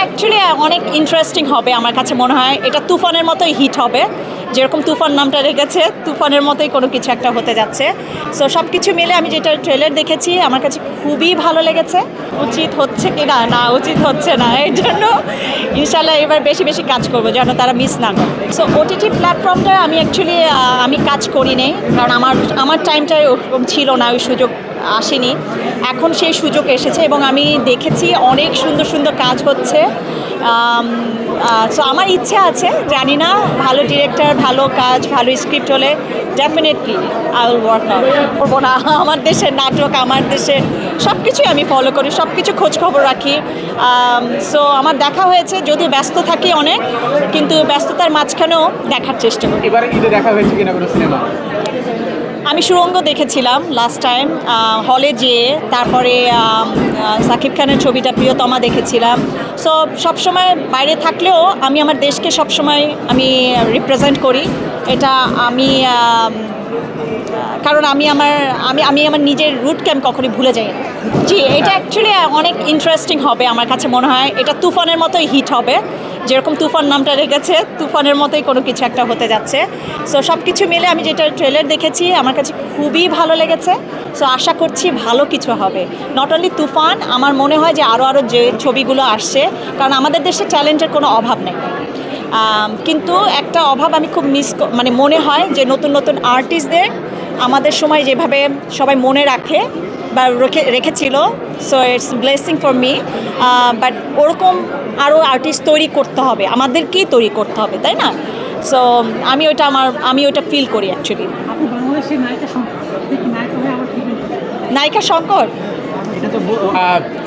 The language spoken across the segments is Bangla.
অ্যাকচুয়ালি অনেক ইন্টারেস্টিং হবে আমার কাছে মনে হয়। এটা তুফানের মতোই হিট হবে। যেরকম তুফান নামটা রেখেছে, তুফানের মতোই কোনো কিছু একটা হতে যাচ্ছে। সো সব কিছু মিলে আমি যেটা ট্রেলার দেখেছি, আমার কাছে খুবই ভালো লেগেছে। উচিত হচ্ছে কি না? না, উচিত হচ্ছে না। এর জন্য ইনশাল্লাহ এবার বেশি বেশি কাজ করব, যেন তারা মিস না করে। সো ওটিটি প্ল্যাটফর্মটা আমি অ্যাকচুয়ালি আমি কাজ করি নেই। কারণ আমার আমার টাইমটাই ওরকম ছিল না, ওই সুযোগ আসেনি। এখন সেই সুযোগ এসেছে এবং আমি দেখেছি অনেক সুন্দর সুন্দর কাজ হচ্ছে। সো আমার ইচ্ছে আছে, জানি না, ভালো ডিরেক্টর ভালো কাজ, ভালো স্ক্রিপ্ট হলে definitely I will work out করব না, আমার দেশের নাটক, আমার দেশের সব কিছুই আমি ফলো করি সব কিছু খোঁজ খবর রাখি সো আমার দেখা হয়েছে, যদিও ব্যস্ত থাকি অনেক, কিন্তু ব্যস্ততার মাঝখানেও দেখার চেষ্টা করি। এবারে দেখা হয়েছে কিনা কোনো সিনেমা আমি সুরঙ্গ দেখেছিলাম লাস্ট টাইম হলে যেয়ে, তারপরে সাকিব খানের ছবিটা প্রিয়তমা দেখেছিলাম। সো সবসময় বাইরে থাকলেও আমি আমার দেশকে সবসময় আমি রিপ্রেজেন্ট করি। এটা আমি কারণ আমি আমার, আমি আমি আমার নিজের রুটকে আমি কখনোই ভুলে যাই না। জি, এটা অ্যাকচুয়ালি অনেক ইন্টারেস্টিং হবে আমার কাছে মনে হয়। এটা তুফানের মতোই হিট হবে। যেরকম তুফান নামটা রেখেছে, তুফানের মতোই কোনো কিছু একটা হতে যাচ্ছে। সো সব কিছু মিলে আমি যেটা ট্রেলার দেখেছি, আমার কাছে খুবই ভালো লেগেছে। সো আশা করছি ভালো কিছু হবে। নট অনলি তুফান, আমার মনে হয় যে আরও আরও যে ছবিগুলো আসছে, কারণ আমাদের দেশে ট্যালেন্টের কোনো অভাব নেই। কিন্তু একটা অভাব আমি খুব মিস মানে মনে হয় যে নতুন নতুন আর্টিস্টদের আমাদের সময় যেভাবে সবাই মনে রাখে বা রেখে রেখেছিল so it's blessing for me but ওরকম আরও আর্টিস্ট তৈরি করতে হবে আমাদেরকেই তৈরি করতে হবে তাই না? সো আমি ওইটা আমার আমি ওইটা ফিল করি অ্যাকচুয়ালি নায়িকা সম্পর্কে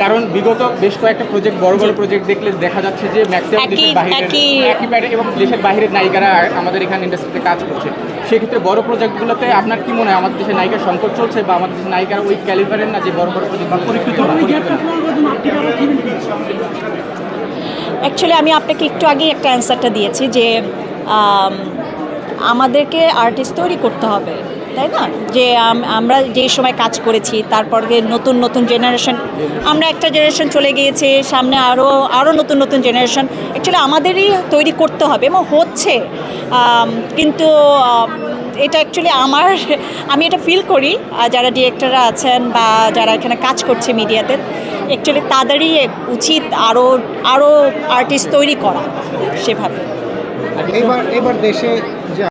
কারণ বিগত বেশ কয়েকটা প্রজেক্ট বড় বড় প্রজেক্ট দেখলে দেখা যাচ্ছে যে ম্যাক্সিমাম দেশের বাইরে এবং দেশের বাইরের নায়িকারা আমাদের এখানে ইন্ডাস্ট্রিতে কাজ করছে। সেক্ষেত্রে বড় প্রজেক্টগুলোতে আপনার কি মনে হয় আমাদের দেশের নায়িকার সংকট চলছে বা আমাদের দেশের নায়িকারা ওই ক্যালিবারের না যে বড় বড় প্রজেক্ট অ্যাকচুয়ালি আমি আপনাকে একটু আগেই একটা অ্যান্সারটা দিয়েছি যে আমাদেরকে আর্টিস্ট তৈরি করতে হবে। তাই না? যে আমরা যে সময় কাজ করেছি তারপরে নতুন নতুন জেনারেশন আমরা একটা জেনারেশন চলে গিয়েছে, সামনে আরও আরও নতুন নতুন জেনারেশন অ্যাকচুয়ালি আমাদেরই তৈরি করতে হবে এবং হচ্ছে। কিন্তু এটা অ্যাকচুয়ালি আমার, আমি এটা ফিল করি যারা ডিরেক্টররা আছেন বা যারা এখানে কাজ করছে মিডিয়াতে অ্যাকচুয়ালি তাদেরই উচিত আরও আরও আর্টিস্ট তৈরি করা, সেভাবে। এবার এবার দেশে